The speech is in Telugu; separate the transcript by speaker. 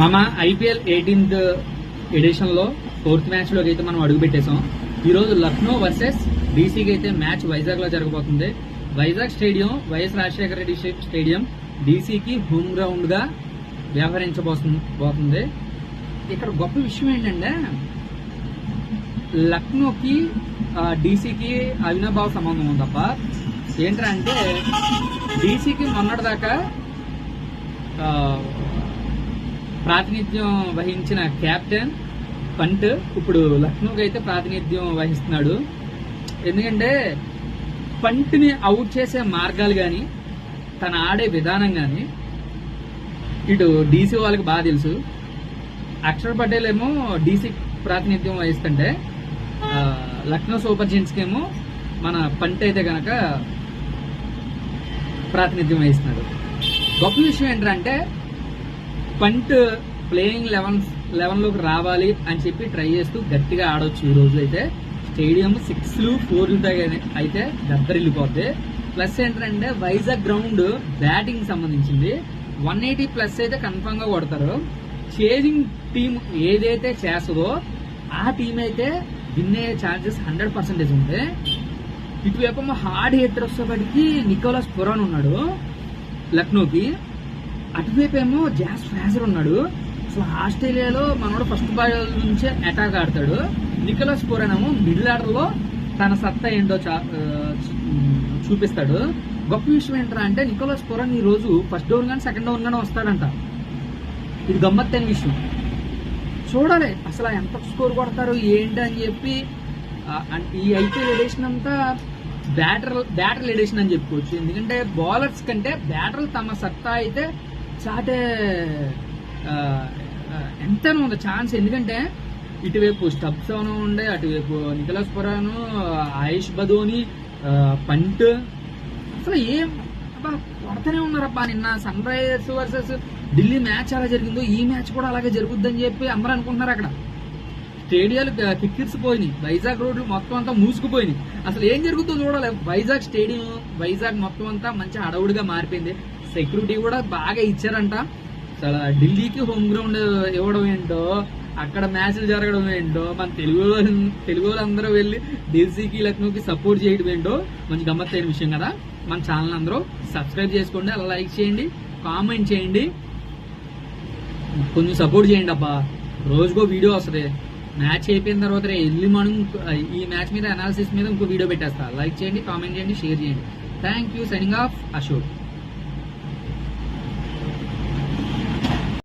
Speaker 1: మామ ఐపీఎల్ ఎయిటీన్త్ ఎడిషన్లో ఫోర్త్ మ్యాచ్లోకి అయితే మనం అడుగుపెట్టేశాం ఈరోజు లక్నో వర్సెస్ డీసీకి అయితే మ్యాచ్ వైజాగ్లో జరగబోతుంది. Vizag stadium YS Rajasekhara Reddy stadium డీసీకి హోమ్ గ్రౌండ్గా వ్యవహరించబోతుంది. ఇక్కడ గొప్ప విషయం ఏంటంటే లక్నోకి డీసీకి అవినాభావ సంబంధం ఉంది తప్ప ఏంటంటే డీసీకి మొన్నటిదాకా ప్రాతినిధ్యం వహించిన కెప్టెన్ పంట్. ఇప్పుడు లక్నోకి అయితే ప్రాతినిధ్యం వహిస్తున్నాడు. ఎందుకంటే పంట్ని అవుట్ చేసే మార్గాలు కానీ తన ఆడే విధానం కానీ ఇటు డీసీ వాళ్ళకి బాగా తెలుసు. అక్షర్ పటేల్ ఏమో డీసీ ప్రాతినిధ్యం వహిస్తుంటే లక్నో సూపర్ జెంట్స్కి ఏమో మన పంట అయితే కనుక ప్రాతినిధ్యం వహిస్తున్నాడు. గొప్ప విషయం ఏంటంటే పంట్ ప్లేయింగ్ లెవెన్ లెవెన్లోకి రావాలి అని చెప్పి ట్రై చేస్తూ గట్టిగా ఆడొచ్చు ఈ రోజు అయితే స్టేడియం సిక్స్లు ఫోర్లతో అయితే దద్దరిల్లిపోద్ది. ప్లస్ ఏంటంటే వైజాగ్ గ్రౌండ్ బ్యాటింగ్ సంబంధించింది. వన్ ఎయిటీ ప్లస్ అయితే కన్ఫామ్గా కొడతారు. చేజింగ్ టీం ఏదైతే చేస్తుందో ఆ టీం అయితే విన్ అయ్యే ఛాన్సెస్ హండ్రెడ్ పర్సెంటేజ్ ఉంది ఇటువైపు హార్డ్ హిట్టర్ వచ్చేప్పటికి నికోలస్ పురాన్ ఉన్నాడు లక్నోకి అటువైపు ఏమో జాస్ ఫ్రాజర్ ఉన్నాడు. సో ఆస్ట్రేలియాలో మనోడు ఫస్ట్ బాల్ నుంచే అటాక్ ఆడతాడు. నికోలస్ పురాన్ మిడిల్ ఆర్డర్లో తన సత్తా ఏంటో చా- చూపిస్తాడు. గొప్ప విషయం ఏంటరా అంటే నికోలస్ పురాన్ ఈ రోజు ఫస్ట్ డౌన్ కానీ సెకండ్ డౌన్ కానీ వస్తాడంట. ఇది గమ్మత్తైన విషయం. చూడాలి అసలు ఎంత స్కోర్ కొడతారు ఏంటి అని చెప్పి ఈ ఐపీఎల్ ఎడిషన్ అంతా బ్యాటర్ బ్యాటర్ ఎడిషన్ అని చెప్పుకోవచ్చు. ఎందుకంటే బౌలర్స్ కంటే బ్యాటర్లు తమ సత్తా అయితే చాటే ఎంతనో ఉంది ఛాన్స్ ఎందుకంటే ఇటువైపు స్టబ్స్ ఉండే అటువైపు నికలాస్ పొరాను ఆయుష్ బదోని పంట్. అసలు ఏం అబ్బా కొడతనే ఉన్నారబ్బా నిన్న Sunrisers versus Delhi match అలా జరిగిందో ఈ మ్యాచ్ కూడా అలాగే జరుగుద్దని చెప్పి అందరూ అనుకుంటున్నారు అక్కడ. స్టేడియాలు కిక్కిర్స్ పోయినాయి. వైజాగ్ రోడ్లు మొత్తం అంతా మూసుకుపోయినాయి. అసలు ఏం జరుగుతుందో చూడాలి. వైజాగ్ స్టేడియం వైజాగ్ మొత్తం అంతా మంచి అడవుడిగా మారిపోయింది. సెక్యూరిటీ కూడా బాగా ఇచ్చారంట. అసలు ఢిల్లీకి హోమ్ గ్రౌండ్ ఇవ్వడం ఏంటో అక్కడ మ్యాచ్లు జరగడం ఏంటో మన తెలుగు తెలుగు వాళ్ళందరూ వెళ్ళి ఢిల్లీకి లక్నోకి సపోర్ట్ చేయడం ఏంటో మంచి గమ్మత్తైన విషయం కదా. మన ఛానల్ అందరూ సబ్స్క్రైబ్ చేసుకోండి అలా లైక్ చేయండి కామెంట్ చేయండి. కొంచెం సపోర్ట్ చేయండి అబ్బా. రోజుకో వీడియో వస్తుంది. మ్యాచ్ అయిపోయిన తర్వాత రే మనం ఈ మ్యాచ్ మీద అనాలిసిస్ మీద ఇంకో వీడియో పెట్టేస్తా. లైక్ చేయండి కామెంట్ చేయండి షేర్ చేయండి. Thank you signing off Ashok